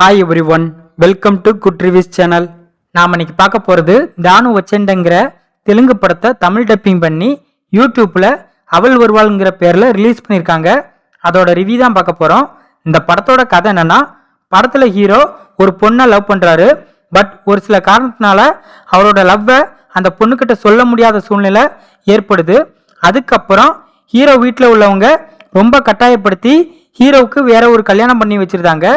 Hi everyone welcome to good reviews channel நாம் இன்னைக்கு பார்க்க போகிறது தானு வச்சண்டங்கிற தெலுங்கு படத்தை தமிழ் டப்பிங் பண்ணி யூடியூப்பில் அவள் வருவாளுங்கிற பேரில் ரிலீஸ் பண்ணியிருக்காங்க. அதோட ரிவ்யூ தான் பார்க்க போகிறோம் இந்த படத்தோட கதை என்னென்னா படத்தில் ஹீரோ ஒரு பொண்ணை லவ் பண்ணுறாரு பட் ஒரு சில காரணத்தினால அவரோட லவ்வை அந்த பொண்ணுக்கிட்ட சொல்ல முடியாத சூழ்நிலை ஏற்படுது. அதுக்கப்புறம் ஹீரோ வீட்டில் உள்ளவங்க ரொம்ப கட்டாயப்படுத்தி ஹீரோவுக்கு வேற ஒரு கல்யாணம் பண்ணி வச்சிருந்தாங்க.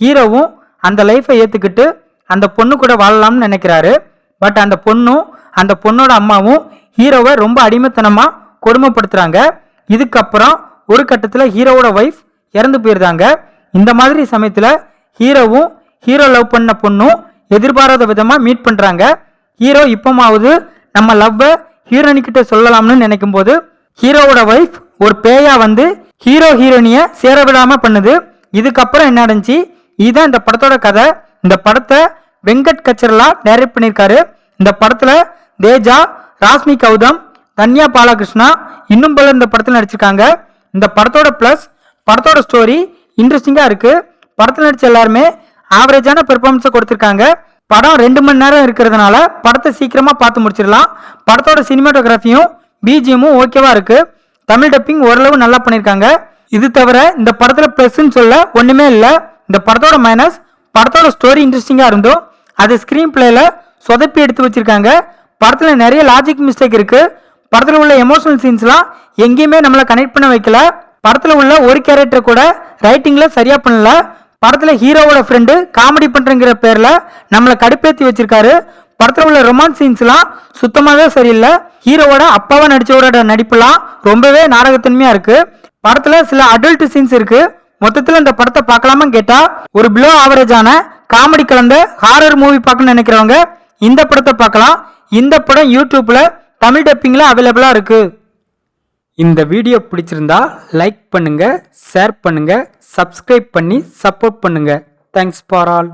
ஹீரோவும் அந்த லைஃப்பை ஏற்றுக்கிட்டு அந்த பொண்ணு கூட வாழலாம்னு நினைக்கிறாரு. பட் அந்த பொண்ணும் அந்த பொண்ணோட அம்மாவும் ஹீரோவை ரொம்ப அடிமைத்தனமாக கொடுமைப்படுத்துகிறாங்க இதுக்கப்புறம் ஒரு கட்டத்தில் ஹீரோவோட ஒய்ஃப் இறந்து போயிருந்தாங்க இந்த மாதிரி சமயத்தில் ஹீரோவும் ஹீரோ லவ் பண்ண பொண்ணும் எதிர்பாராத விதமாக மீட் பண்ணுறாங்க ஹீரோ இப்போமாவது நம்ம லவ்வை ஹீரோனிக்கிட்ட சொல்லலாம்னு நினைக்கும் போது ஹீரோவோட ஒய்ஃப் ஒரு பேயா வந்து ஹீரோ ஹீரோனியை சேர விடாமல் பண்ணுது. இதுக்கப்புறம் என்ன நடந்துச்சு? இதுதான் இந்த படத்தோட கதை. இந்த படத்தை வெங்கட் கச்சரலா டைரக்ட் பண்ணியிருக்காரு. இந்த படத்தில் தேஜா ராஷ்மி கௌதம் தன்யா பாலகிருஷ்ணா இன்னும் பலர் இந்த படத்தில் நடிச்சிருக்காங்க. இந்த படத்தோட ப்ளஸ் படத்தோட ஸ்டோரி இன்ட்ரெஸ்டிங்காக இருக்குது படத்தில் நடித்த எல்லாருமே ஆவரேஜான பெர்ஃபார்மன்ஸை கொடுத்துருக்காங்க. படம் ரெண்டு மணி நேரம் இருக்கிறதுனால படத்தை சீக்கிரமாக பார்த்து முடிச்சிடலாம். படத்தோட சினிமாட்டோகிராஃபியும் பிஜிஎமும் ஓகேவாக இருக்குது தமிழ் டப்பிங் ஓரளவு நல்லா பண்ணியிருக்காங்க. இது தவிர இந்த படத்தில் ப்ளஸ்ன்னு சொல்ல ஒன்றுமே இல்லை. இந்த படத்தோட மைனஸ் படத்தோட ஸ்டோரி இன்ட்ரெஸ்டிங்காக இருந்தோம் அது ஸ்க்ரீன் பிளேயில் சொதப்பி எடுத்து வச்சிருக்காங்க. படத்தில் நிறைய லாஜிக் மிஸ்டேக் இருக்குது படத்தில் உள்ள எமோஷனல் சீன்ஸ்லாம் எங்கேயுமே நம்மளை கனெக்ட் பண்ண வைக்கல. படத்தில் உள்ள ஒரு கேரக்டர் கூட ரைட்டிங்கில் சரியாக பண்ணல. படத்தில் ஹீரோவோட ஃப்ரெண்டு காமெடி பண்ணுறங்கிற பேரில் நம்மளை கடுப்பேற்றி வச்சிருக்காரு. படத்தில் உள்ள ரொமான்ஸ் சீன்ஸ்லாம் சுத்தமாகவே சரியில்லை. ஹீரோவோட அப்பாவை நடிச்சவரோட நடிப்புலாம் ரொம்பவே நாடகத்தன்மையாக இருக்குது படத்தில் சில அடல்ட் சீன்ஸ் இருக்குது மொத்தத்தில் இந்த படத்தை பார்க்கலாமா கேட்டா ஒரு பிலோ ஆவரேஜான காமெடி கலந்த ஹாரர் மூவி பார்க்கணும்னு நினைக்கிறவங்க இந்த படத்தை பார்க்கலாம். இந்த படம் யூடியூப்பில் தமிழ் டப்பிங்கில் அவைலபிளாக இருக்கு. இந்த வீடியோ பிடிச்சிருந்தா லைக் பண்ணுங்கள் ஷேர் பண்ணுங்கள் சப்ஸ்கிரைப் பண்ணி சப்போர்ட் பண்ணுங்கள் தேங்க்ஸ் ஃபார் ஆல்